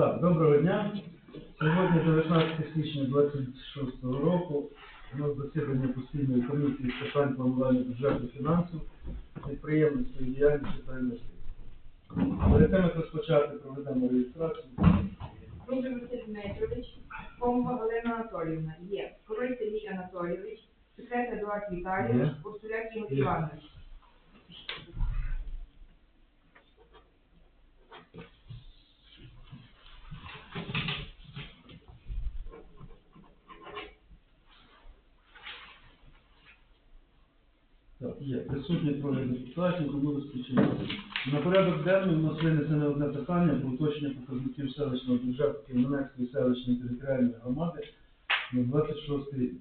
Так, доброго дня. Сьогодні 19 січня 26 року у нас засідання постійної комісії з питань планування бюджету фінансів, підприємницької діяльності та інвестицій. Перед тим, як розпочати, проведемо реєстрацію. Дружин Василь Дмитрович, Комова Галина Анатоліївна, є. Король Сергій Анатолійович, секретар Едуард Віталійович. Урсуляк Ігор Іванович. Є. Присутні троє депутатів, кому розпочинати. На порядок денний у нас винесено одне питання про уточнення показників селищного бюджету Кременецької селищної територіальної громади на 26 рік.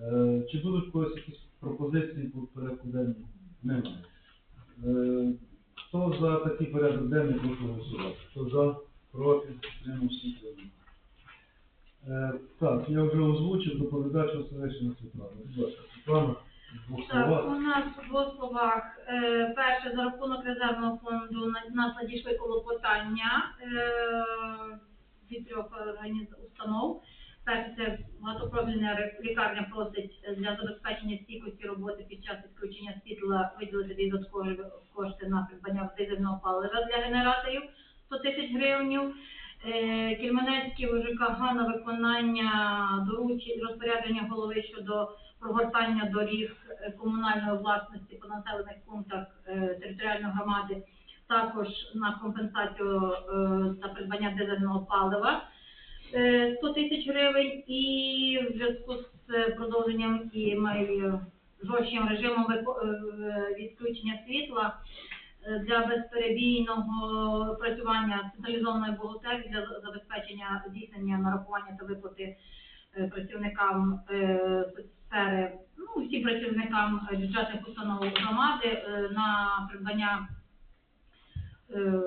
Е, Чи будуть когось якісь пропозиції по порядку денному? Немає. Е, Хто за такий порядок денний, прошу голосувати. Хто за, проти, підтримався? Е, Так, я вже озвучив доповідач Василишина Світлана. Будь ласка, Світлана, Так, у нас у двох словах. Е, перше, за рахунок резервного фонду на нас надійшли клопотання е, від трьох організ... установ. Перше, це багатопрофільна ре- лікарня просить для забезпечення стійкості роботи під час відключення світла виділити додаткові кошти на придбання дизельного палива для генераторів 100 тисяч гривень. Е, Кельменецький УЖКГ на виконання доручень розпорядження голови щодо прогортання доріг е, комунальної власності по населених пунктах е, територіальної громади, також на компенсацію за придбання дизельного палива е, 100 тисяч гривень. І в зв'язку з продовженням і жорстким режимом відключення світла для безперебійного працювання централізованої бухгалтерії для забезпечення здійснення нарахування та виплати е, працівникам е, сфери, ну, всім працівникам е, бюджетних установ громади е, на придбання е,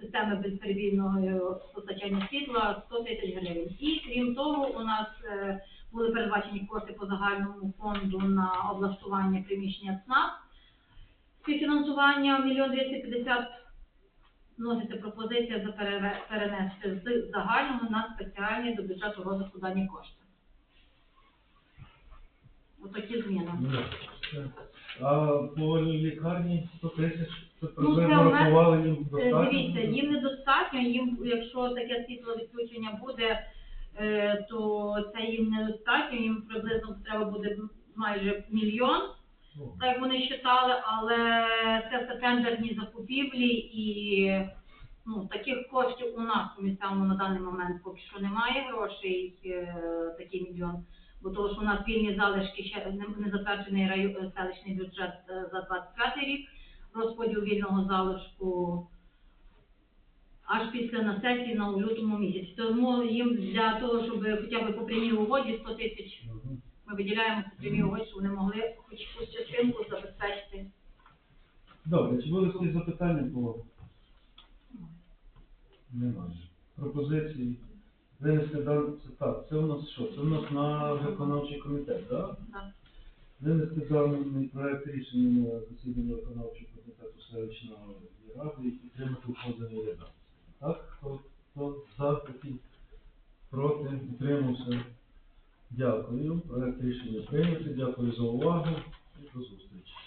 системи безперебійного е, постачання світла 100 тисяч гривень. І крім того, у нас е, були передбачені кошти по загальному фонду на облаштування приміщення ЦНАП. Співфінансування 1 250 вноситься пропозиція за перенести з загального на спеціальний до бюджету розвитку дані кошти. Отакі зміни. А по лікарні 100 тисяч, це Ну, приблизно рахували їм Е, достатньо? Дивіться, їм недостатньо, їм, якщо таке світло відключення буде, е, то це їм недостатньо, їм приблизно треба буде майже мільйон, Ну, так вони вважали, але це все тендерні закупівлі і ну, таких коштів у нас у місцевому на даний момент поки що немає грошей, е, такий мільйон. Бо того, що у нас вільні залишки ще не, затверджений район, е, селищний бюджет е, за 25 рік, розподіл вільного залишку аж після на сесії на лютому місяці. Тому їм для того, щоб хоча б по прямій угоді 100 тисяч. Ми виділяємо по прямій щоб вони могли хоч якусь частинку забезпечити. Добре, чи були якісь запитання по? Немає. Пропозиції? Винести дан... це Так, це у нас що? Це у нас на виконавчий комітет, так? Так. Винести даний проект рішення на засідання виконавчого комітету селищної ради і підтримати укладені редакції. Так? Хто, хто за такі проти, утримався? Дякую. Проект рішення прийнято. Дякую за увагу і до зустрічі.